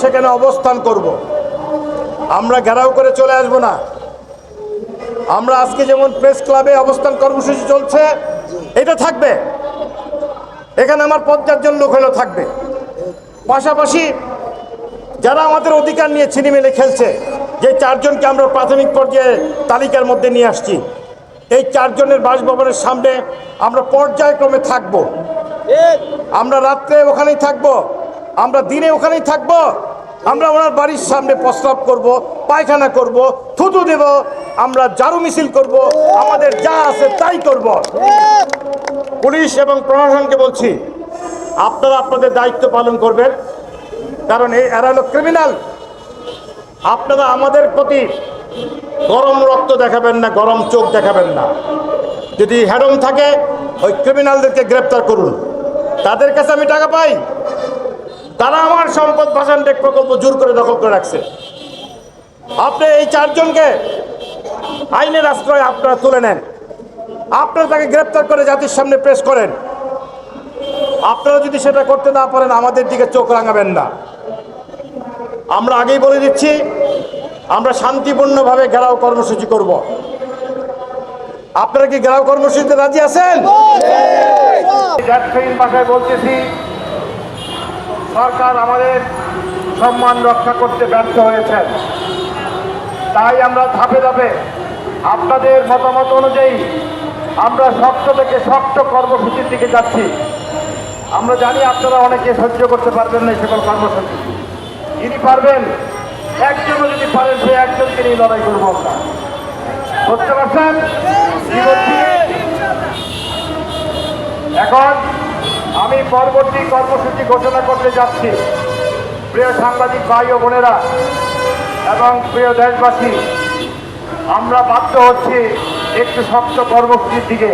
সেখানে অবস্থান করব। আমরা ঘেরাও করে চলে আসব না। আমরা আজকে যেমন প্রেস ক্লাবে অবস্থান কর্মসূচি চলছে, এটা থাকবে। এখানে আমার পঞ্চাশ লোক হলেও থাকবে। পাশাপাশি যারা আমাদের অধিকার নিয়ে ছিনিমেলে খেলছে, যে চারজনকে আমরা প্রাথমিক পর্যায়ে তালিকার মধ্যে নিয়ে আসছি, এই চারজনের বাসভবনের সামনে আমরা পর্যায়ক্রমে থাকব। আমরা রাত্রে ওখানেই থাকব। আমরা দিনে ওখানেই থাকব। আমরা ওনার বাড়ির সামনে প্রস্রাব করব, পায়খানা করব, থুতু দেব, আমরা জারু মিছিল করব, আমাদের যা আছে তাই করব। পুলিশ এবং প্রশাসনকে বলছি, আপনারা আপনাদের দায়িত্ব পালন করবেন, কারণ এই এরা হলো ক্রিমিনাল আপনারা আমাদের প্রতি গরম রক্ত দেখাবেন না, গরম চোখ দেখাবেন না। যদি হ্যাডম থাকে, ওই ক্রিমিনালদেরকে গ্রেপ্তার করুন। তাদের কাছে আমি টাকা পাই। তারা আমার সম্পদ ভাষণ টেক প্রকল্প জোর করে দখল করে রাখছে আপনি এই চারজনকে আইনের আশ্রয় আপনারা তুলে নেন আপনারা তাকে গ্রেপ্তার করে জাতির সামনে পেশ করেন আপনারা যদি সেটা করতে না পারেন আমাদের দিকে চোখ রাঙাবেন না আমরা আগেই বলে দিচ্ছি আমরা শান্তিপূর্ণভাবে ঘেরাও কর্মসূচি করব আপনারা কি ঘেরাও কর্মসূচিতে রাজি আছেন ব্যবসায়ীর ভাষায় বলতেছি সরকার আমাদের সম্মান রক্ষা করতে ব্যর্থ হয়েছেন। তাই আমরা ধাপে ধাপে আপনাদের মতামত অনুযায়ী আমরা শক্ত থেকে শক্ত কর্মসূচির দিকে যাচ্ছি। আমরা জানি আপনারা অনেকে সহ্য করতে পারবেন না সকল কর্মসূচি। যিনি পারবেন, একজনও যদি পারেন, সে একজনকে নিয়ে লড়াই করব আমরা। বুঝতে পারছেন কি বলছি এখন আমি পরবর্তী কর্মসূচি ঘোষণা করতে যাচ্ছি। প্রিয় সাংবাদিক ভাই ও বোনেরা এবং প্রিয় দেশবাসী, আমরা বাধ্য হচ্ছি একটু শক্ত কর্মসূচির দিকে।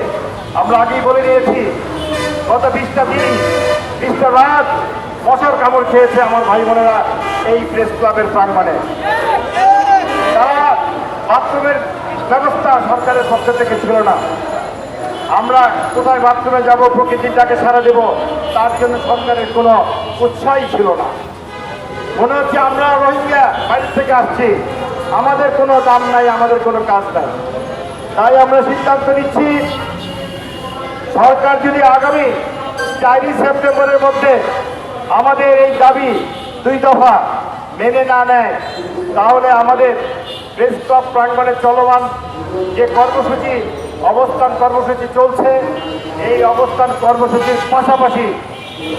আমরা আগেই বলে নিয়েছি গত বিশটা দিন, বিশটা রাত মশার কামড় খেয়েছে আমার ভাই বোনেরা এই প্রেস ক্লাবের প্রাঙ্গণে। তারা বাথরুমের ব্যবস্থা সরকারের পক্ষ থেকে ছিল না। আমরা কোথায় বাথরুমে যাব, প্রকৃতিটাকে সারা দেব? তার জন্য সরকারের কোনো উৎসাহই ছিল না। মনে হচ্ছে আমরা রোহিঙ্গা বাইরে থেকে আসছি। আমাদের কোনো দাম নাই, আমাদের কোনো কাজ নাই। তাই আমরা সিদ্ধান্ত নিচ্ছি, সরকার যদি আগামী চারই সেপ্টেম্বরের মধ্যে আমাদের এই দাবি দুই দফা মেনে না নেয়, তাহলে আমাদের প্রেস ক্লাব প্রাঙ্গণে চলমান যে কর্মসূচি, অবস্থান কর্মসূচি চলছে, এই অবস্থান কর্মসূচির পাশাপাশি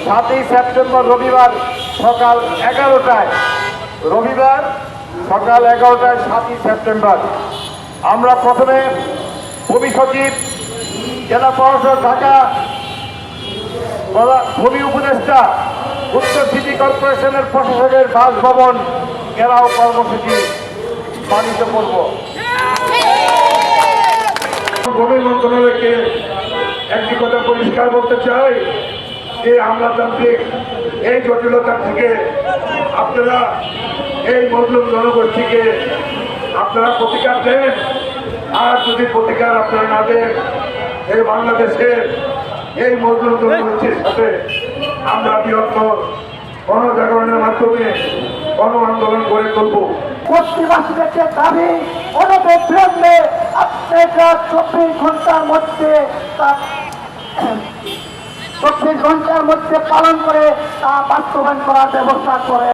সাতই সেপ্টেম্বর রবিবার সকাল এগারোটায়। রবিবার সকাল এগারোটায় সাতই সেপ্টেম্বর। আমরা প্রথমে ভূমি সচিব, জেলা প্রশাসক ঢাকা ভূমি উপদেষ্টা, উত্তর সিটি কর্পোরেশনের প্রশাসকের বাসভবন ঘেরাও কর্মসূচি পালিত করব। ভূমি মন্ত্রণালয়কে একটি কথা পরিষ্কার বলতে চাই। যে আমলাতান্ত্রিক এই জটিলতা থেকে আপনারা এই মজলুম জনগোষ্ঠীকে আপনারা প্রতিকার দেন। আর যদি প্রতিকার আপনারা না দেন, এই বাংলাদেশের এই মজলুম জনগোষ্ঠীর সাথে আমরা বৃহত্তর গণজাগরণের মাধ্যমে গণ আন্দোলন গড়ে তুলবো। বস্তিবাসীদেরকে দাবি অনবিলম্বে আপনারা চব্বিশ ঘণ্টার মধ্যে তা চব্বিশ ঘণ্টার মধ্যে পালন করে তা বাস্তবায়ন করার ব্যবস্থা করে।